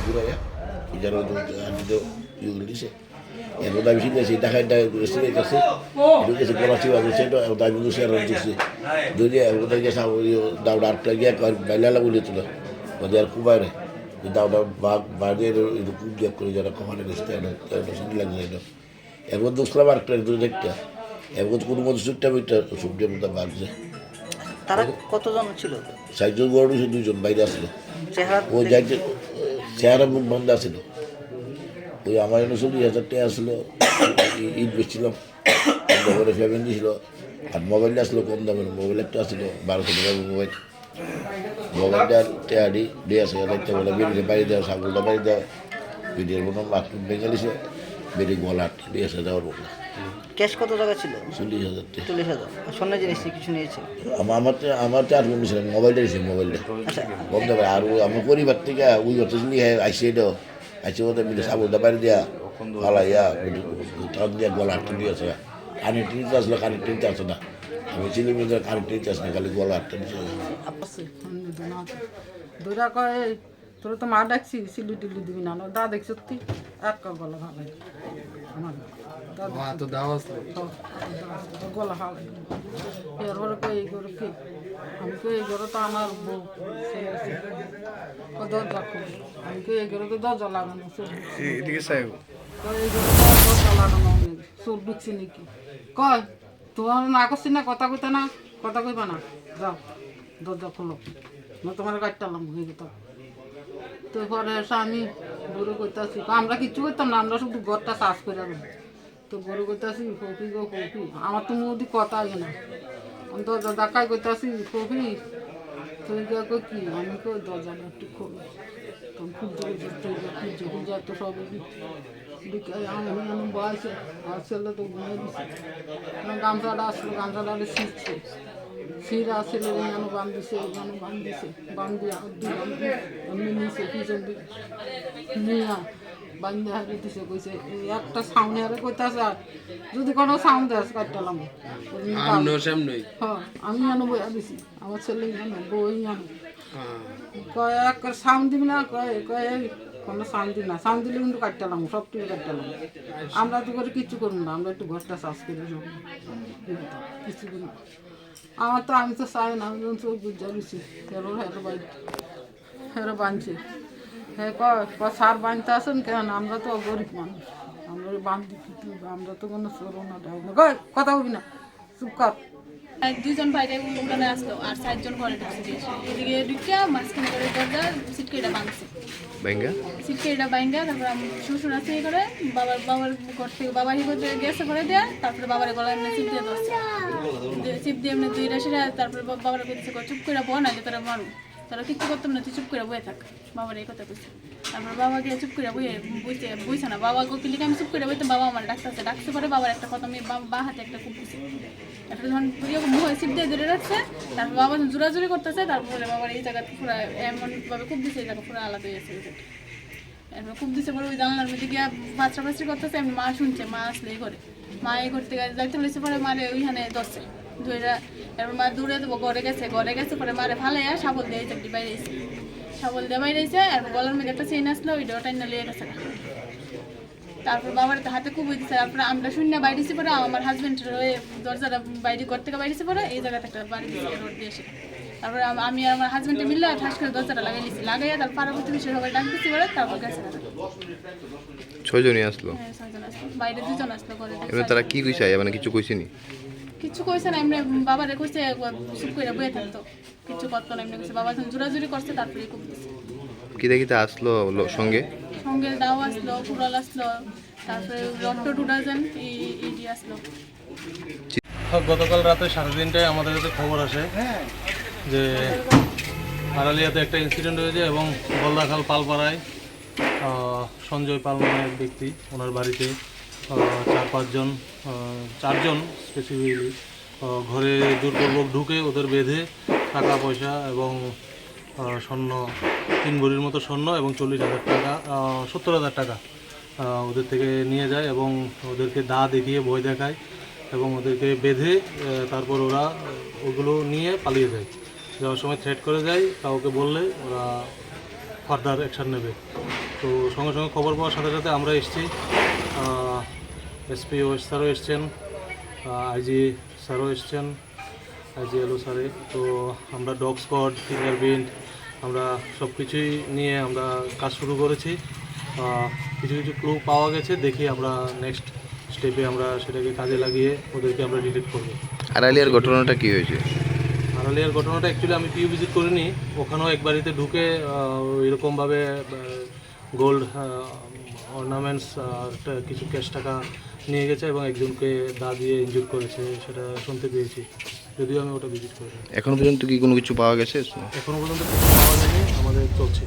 আর aunty তো ইয়ে দিছে। মধ্যে আমি শিখেছি দেখাইটা সিলেট আছে ঢুকেছি কলাচি বাজে সেটা দাবি বুঝে আর দিচ্ছি যদি ওদের গেছে গিয়ে বলে তুলো ওদের আর কুবাইরে দাউডা বাঘ বাঘের এরকম করে যারা কমানে গেছে লাগছে এটা এর মধ্যে উসলাম আরেকটা দু একটা এর কোনো মধ্যে সুটটা মিটটা সুটটার মধ্যে বাঘছে তারা কতজন ছিল? চারজন বড় দুজন বাইরে আসলো। ও যাইতে চেহারা মুখ বন্ধ আছিল। ওই আমার এনে চল্লিশ হাজার টাকা আসলো ঈদ বেচছিলাম। মোবাইলে ফ্যামিলি ছিল আর মোবাইল আসলো কম দামের। মোবাইল একটা আসলো বারোশো টাকার মোবাইল মোবাইলটা টেয়ারি দিয়ে আসে বাড়ি দেওয়া ছাগলটা বাড়ি দেওয়া বেরিয়ে মনে ভেঙে বেঙ্গালিছে বেরিয়ে গলাট দিয়ে আসে দেওয়ার বলে ক্যাশ কত টাকা ছিল? চল্লিশ হাজার টাকা। চল্লিশ হাজার। আর স্বর্ণ জিনিস কিছু নিয়েছে? আমার আমার তো আমার তো আর কোনো ছিল মোবাইলটা দিয়েছে মোবাইলটা। আচ্ছা। কম দামে আর আমার পরিবার থেকে ওই করতে শুনি আইসে এটা আইসে ওদের মিলে সাবল দাবাই দিয়া ভালা ইয়া তার দিয়া গলা আটকে দিয়েছে কানে টিনিতে আসলো কানে টিনিতে আসে না। আমি চিনি মিলে কানে টিনিতে আসে না খালি গলা আটকে দিয়েছে। আছে দুরা কয় তোর তো মা ডাকছি সিলি টিলি দিবি না। দা দেখ সত্যি এক কা গলা ভালো তো গলা ভালো এরপরে কই এই করে কি আমি কই এই করে তো আমার বউ দরজা খুব আমি কই এই করে তো দরজা লাগানো এদিকে সাহেব এই করে দরজা লাগানো চোর ঢুকছে নাকি? কয় তোমার না করছি না কথা কইতে না কথা কইবা না। যাও দরজা খোলো। না তোমার কাটতাম হয়ে যেত তো এসে আমি বড় করতেছি। আমরা কিচ্ছু করতাম না, আমরা শুধু ঘরটা চাষ করে তো বড় করতেছি কপি গো কপি আমার তো মুদি কথা না। আমি দরজা ডাকাই করতেছি কপি তুই কই কি? আমি কই দরজা একটু খোলো। তখন খুঁজতে খুঁজতে খুঁজতে খুঁজে তো সব আমি আমি বয়সে আর ছেলে তো ঘুমিয়ে না, গামছাটা আসলো, গামছাটা শিখছে শির আসলে এখানে বান্ধিছে এখানে বান্ধিছে বান্ধি দুই এমনি নিচে পিছন দিকে নিয়া বান্ধে হাতে দিছে কইছে একটা সাউন্ড হারে কইতাছে আর? যদি কোনো সাউন্ড দেয় কাটতালাম হ্যাঁ আমি জানো বইয়া দিছি আমার ছেলে জানো বই জানো কয় এক সাউন্ড দিবি না? কয় কয় কোনো দিবি না। সাউন্ড দিলে কিন্তু কাটতালাম সব টিভি কাটতালাম আমরা তো করে কিচ্ছু করব না আমরা একটু ঘরটা চাষ করে কিছু করি না। আমার তো, আমি তো চাই না, আমি চোখ বুঝা দিছি হেরো হেরো বাড়ি হেরো বাঁধছে হ্যাঁ কয় সার বাঁধতে আসেন কেন? আমরা তো গরিব মানুষ। আমরা বাঁধি আমরা তো কোনো চোরও না কথা বলবি না। চুপ কর। দুজন বাইরে উঠানে আসলো আর চারজন ঘরে ঢুকছে। এদিকে ঢুকিয়া মাঝখানে করে দরজা সিটকেটা ভাঙছে। ব্যাঙ্গা সিটকেটা বাইঙ্গা তারপর আমি শ্বশুর আছে করে বাবার বাবার ঘর থেকে বাবার হি করে গেছে করে দেয়া তারপরে বাবার গলায় এমনি চিপ দিয়ে ধরছে। চিপ দিয়ে এমনি দুই রাশিরা তারপরে বাবার কইছে চুপ করে বোন আছে তারা তোরা মারু তারা কিচ্ছু করতাম না, তুই চুপ করে বয়ে থাক। বাবার এই কথা কইছে। তারপর বাবা গিয়ে চুপ করে বইয়ে বুঝতে বুঝছে না। বাবা গোপিলিকে আমি চুপ করে বইতে বাবা আমার ডাকতেছে। ডাকছে পরে বাবার একটা কথা, আমি বা- হাতে একটা খুব দিছে। একটা যখন প্রিয় মুখ সিপ দিয়ে ধরে রাখছে, তারপর বাবা যখন জোরাজুরি করতেছে, তারপরে বাবার এই জায়গা পুরো এমনভাবে খুব দিছে, এই জায়গা পুরো আলাদা হয়ে গেছে এরপর খুব দিছে পরে ওই জানলার মধ্যে গিয়া বাচ্চা বাচ্চি করতেছে মা শুনছে, মা আসলে করে মা এই করতে গেছে যাইতে লইছে পরে মারে ওইখানে ধরছে। ধরে এরপর মা দূরে দেবো ঘরে গেছে ঘরে গেছে পরে মারে সাবল দিয়ে চাকরি বাইরে এসে সাবল দিয়ে বাইরে এসে আর গলার মধ্যে একটা চেইন আসলো ওই ডোটা লিয়ে গেছে। তারপর বাবার তো হাতে খুব দিচ্ছে তারপরে আমরা শূন্য বাইরেছি পরে আমার হাজবেন্ডের ওই দরজাটা বাইরে ঘর থেকে বাইরেছি পরে এই জায়গাতে একটা বাড়ি দিয়েছে রোড দিয়ে এসে। তারপরে আমি আর আমার হাজবেন্ডে মিললে ঠাস করে দরজাটা লাগাই নিছি লাগাইয়া তার পার্বতী বিষয় সবাই ডাক দিচ্ছি পরে তারপর গেছে। ছয়জনই আসলো? হ্যাঁ, ছয়জন আসলো বাইরে দুজন আসলো এমনি তারা কি কইছে মানে কিছু কইছেনি কিছু কইছে না এমনি বাবারে কইছে চুপ করে বয়ে থাকতো কিছু করতো না এমনি কইছে বাবা যখন জোরাজুরি করছে তারপরে খুব দিছে কিতা কিতা আসলো লো- সঙ্গে? সঙ্গে দাও আসলো কুড়াল আসলো তারপরে রক্ত টুডাজন ইডি আসলো। গতকাল রাতে সাড়ে তিনটায় আমাদের কাছে খবর আসে যে আড়ালিয়াতে একটা ইনসিডেন্ট হয়েছে এবং গলদাখাল পালপাড়ায় আহ, সঞ্জয় পাল নামে এক ব্যক্তি ওনার বাড়িতে চার পাঁচজন চারজন স্পেসিফিকলি ঘরে জোরপূর্বক ঢুকে ওদের বেঁধে টাকা, পয়সা এবং স্বর্ণ, তিন ভরির মতো স্বর্ণ এবং চল্লিশ হাজার টাকা সত্তর হাজার টাকা ওদের থেকে নিয়ে যায় এবং ওদেরকে দা দেখিয়ে বই দেখায় এবং ওদেরকে বেঁধে তারপর ওরা ওগুলো নিয়ে পালিয়ে যায়। যাওয়ার সময় থ্রেট করে যায় কাউকে বললে ওরা ফার্দার অ্যাকশন নেবে। তো সঙ্গে সঙ্গে খবর পাওয়ার সাথে সাথে আমরা এসেছি এসপি ওয়েস স্যারও এসছেন আইজি স্যারও এসছেন আইজি এলো স্যারে। তো আমরা ডগ স্কোয়াড ফিঙ্গারপ্রিন্ট আমরা সব কিছুই নিয়ে আমরা কাজ শুরু করেছি। কিছু কিছু ক্লু পাওয়া গেছে দেখি আমরা নেক্সট স্টেপে আমরা সেটাকে কাজে লাগিয়ে ওদেরকে আমরা ডিলিট করব। আড়ালিয়ার ঘটনাটা কি হয়েছে? আড়ালিয়ার ঘটনাটা অ্যাকচুয়ালি আমি পিউ ভিজিট করিনি ওখানেও এক বাড়িতে ঢুকে এরকমভাবে গোল্ড অর্নামেন্টস আর কিছু ক্যাশ টাকা নিয়ে গেছে এবং একজনকে দা দিয়ে ইনজুর করেছে সেটা শুনতে পেয়েছি। যদিও আমি ওটা ভিজিট করি এখনও পর্যন্ত কি কোনো কিছু পাওয়া গেছে? এখনও পর্যন্ত কিছু পাওয়া যায়নি আমাদের চলছে।